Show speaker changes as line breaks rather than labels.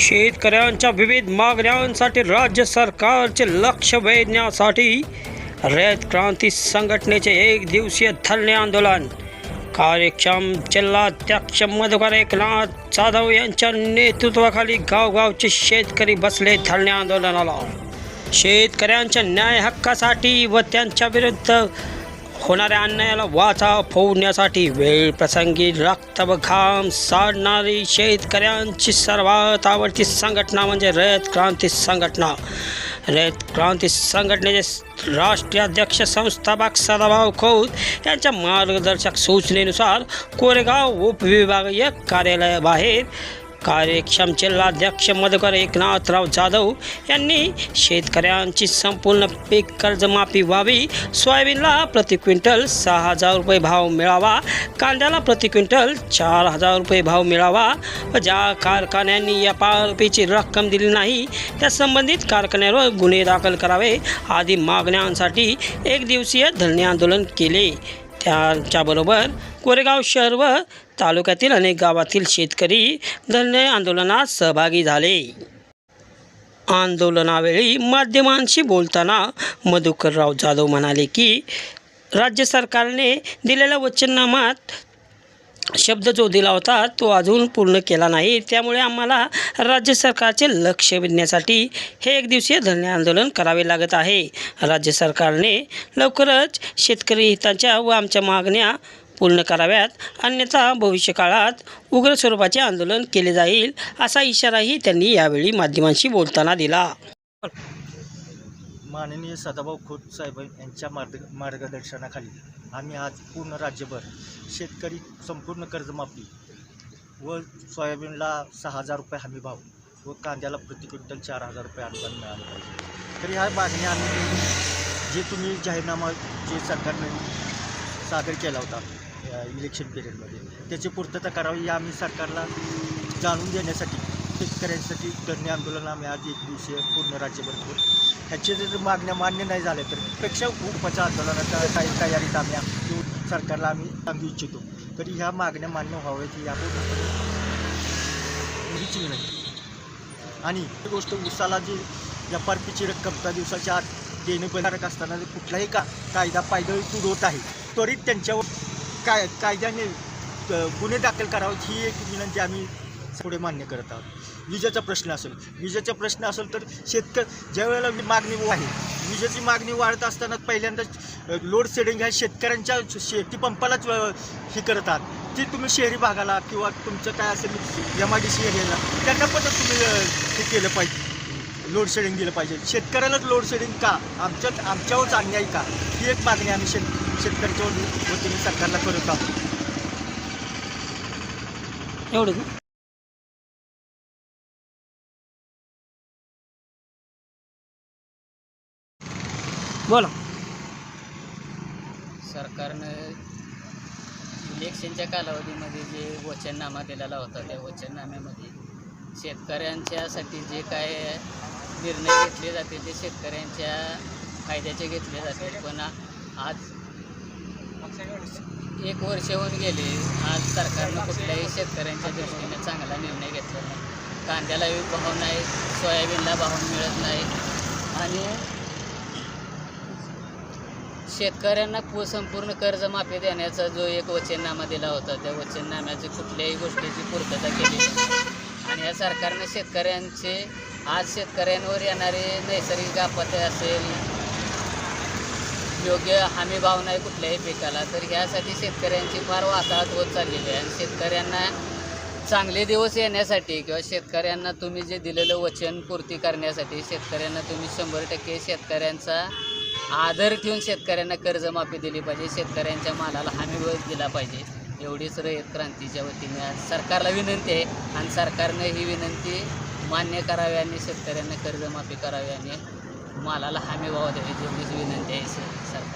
शेतकऱ्यांच्या विविध मागण्यांसाठी राज्य सरकारचे लक्ष वेधण्यासाठी रयत क्रांती संघटनेचे एक दिवसीय धरणे आंदोलन. कार्यक्षम जिल्हाध्यक्ष मधुकर एकनाथ जाधव यांच्या नेतृत्वाखाली गावगावचे शेतकरी बसले धरणे आंदोलनाला. शेतकऱ्यांच्या न्याय हक्कासाठी व त्यांच्या विरुद्ध होणाऱ्या अन्यायाला वाचा फोडण्यासाठी वेळ प्रसंगी रक्त व घाम साडणारी शेतकऱ्यांची सर्वात आवडती संघटना म्हणजे रयत क्रांती संघटना. रयत क्रांती संघटनेचे राष्ट्रीय अध्यक्ष संस्थापक सदाभाऊ खोत यांच्या मार्गदर्शक सूचनेनुसार कोरेगाव उपविभागीय कार्यालयाबाहेर कार्यक्षम जिल्हाध्यक्ष मधुकर एकनाथराव जाधव यांनी शेतकऱ्यांची संपूर्ण पीक कर्जमाफी व्हावी सोयाबीनला प्रति क्विंटल सहा हजार रुपये भाव मिळावा कांद्याला प्रति क्विंटल चार हजार रुपये भाव मिळावा. व ज्या कारखान्यांनी या पारपीची रक्कम दिली नाही त्या संबंधित कारखान्यावर गुन्हे दाखल करावे आदी मागण्यांसाठी एक दिवसीय धरणे आंदोलन केले. त्यांच्याबरोबर कोरेगाव शहर व तालुक्यातील अनेक गावातील शेतकरी धरणे आंदोलनात सहभागी झाले. आंदोलनावेळी माध्यमांशी बोलताना मधुकरराव जाधव म्हणाले की राज्य सरकारने दिलेल्या वचननामात शब्द जो दिला होता तो अजून पूर्ण केला नाही. त्यामुळे आम्हाला राज्य सरकारचे लक्ष वेधण्यासाठी हे एक दिवसीय धरणे आंदोलन करावे लागत आहे. राज्य सरकारने लवकरच शेतकरी हिताच्या व आमच्या मागण्या पूर्ण कराव्यात. अन्यथा भविष्यकाळात उग्र स्वरूपाचे आंदोलन केले जाईल असा इशाराही त्यांनी यावेळी माध्यमांशी बोलताना दिला.
माननीय सदाभाऊ खोत साहेब यांच्या मार्ग मार्गदर्शनाखाली आम्ही आज पूर्ण राज्यभर शेतकरी संपूर्ण कर्जमाफी व सोयाबीनला सहा हजार रुपये हमी भाव व कांद्याला प्रति क्विंटल चार हजार रुपये अनुदान मिळालं पाहिजे. तर ह्या मागण्या आम्ही जे तुम्ही जाहीरनामा जे सरकारने सादर केला होता इलेक्शन पिरियडमध्ये त्याची पूर्तता करावी या आम्ही सरकारला जाणून देण्यासाठी शेतकऱ्यांसाठी धरणे आंदोलन आम्ही आज एक दिवसीय पूर्ण राज्यभर करू ह्याचे जर मागण्या मान्य नाही झाल्या तर पेक्षा उपाच्या आंदोलनाच्या काही तयारीत आम्ही आम्ही सरकारला आम्ही सांगू इच्छितो. तरी ह्या मागण्या मान्य व्हाव्यात ही यापूर्वी हीच विनंती आणि ही गोष्ट उसाला जी एफ पीची रक्कम त्या दिवसाच्या आत देणं बंधनकारक असताना जर कुठलाही का कायदा पायदळी तुडवत आहे त्वरित त्यांच्यावर काय कायद्याने गुन्हे दाखल करावेत ही एक विनंती आम्ही पुढे मान्य करत आहोत. विजेचा प्रश्न असेल. विजेचा प्रश्न असेल तर शेतकरी ज्या वेळेला मागणी आहे विजेची मागणी वाढत असताना पहिल्यांदा लोड शेडिंग ह्या शेतकऱ्यांच्या शेती पंपालाच हे करत आहात. ती तुम्ही शहरी भागाला किंवा तुमचं काय असेल एम आय डी सी एरियाला त्यांना पण तुम्ही हे केलं पाहिजे. लोड शेडिंग दिलं पाहिजे. शेतकऱ्यालाच लोड शेडिंग का? आमच्या आमच्यावरच अन्याय का? ही एक मागणी आम्ही शेत शेतकऱ्याच्या वतीने सरकारला करत आहोत
एवढंच ना? बोला.
सरकारनं इलेक्शनच्या कालावधीमध्ये जे वचननामा दिलेला होता त्या वचननाम्यामध्ये शेतकऱ्यांच्यासाठी जे काय निर्णय घेतले जाते ते शेतकऱ्यांच्या फायद्याचे घेतले जाते पण आज एक वर्ष होऊन गेले. आज सरकारनं कुठल्याही शेतकऱ्यांच्या दृष्टीने चांगला निर्णय घेतला नाही. कांद्याला भाव नाही सोयाबीनला भाव मिळत नाही. आणि शेतकऱ्यांना पू संपूर्ण कर्जमाफी देण्याचा जो एक वचननामा दिला होता त्या वचननाम्याची कुठल्याही गोष्टीची पूर्तता केली आणि या सरकारनं शेतकऱ्यांचे आज शेतकऱ्यांवर येणारे नैसर्गिक आपत्ती असेल योग्य हमी भाव नाही कुठल्याही पिकाला. तर ह्यासाठी शेतकऱ्यांची फार वाताहत होत चाललेली आहे. आणि शेतकऱ्यांना चांगले दिवस येण्यासाठी किंवा शेतकऱ्यांना तुम्ही जे दिलेलं वचन पूर्ती करण्यासाठी शेतकऱ्यांना तुम्ही शंभर टक्के शेतकऱ्यांचा आदर ठेवून शेतकऱ्यांना कर्जमाफी दिली पाहिजे. शेतकऱ्यांच्या मालाला हमी दिला पाहिजे. एवढीच रयत क्रांतीच्या वतीने सरकारला विनंती आहे. आणि सरकारनं ही विनंती मान्य करावी आणि शेतकऱ्यांना कर्जमाफी करावी आणि मालाला हमी भाव द्यायची एवढीच विनंती आहे सर.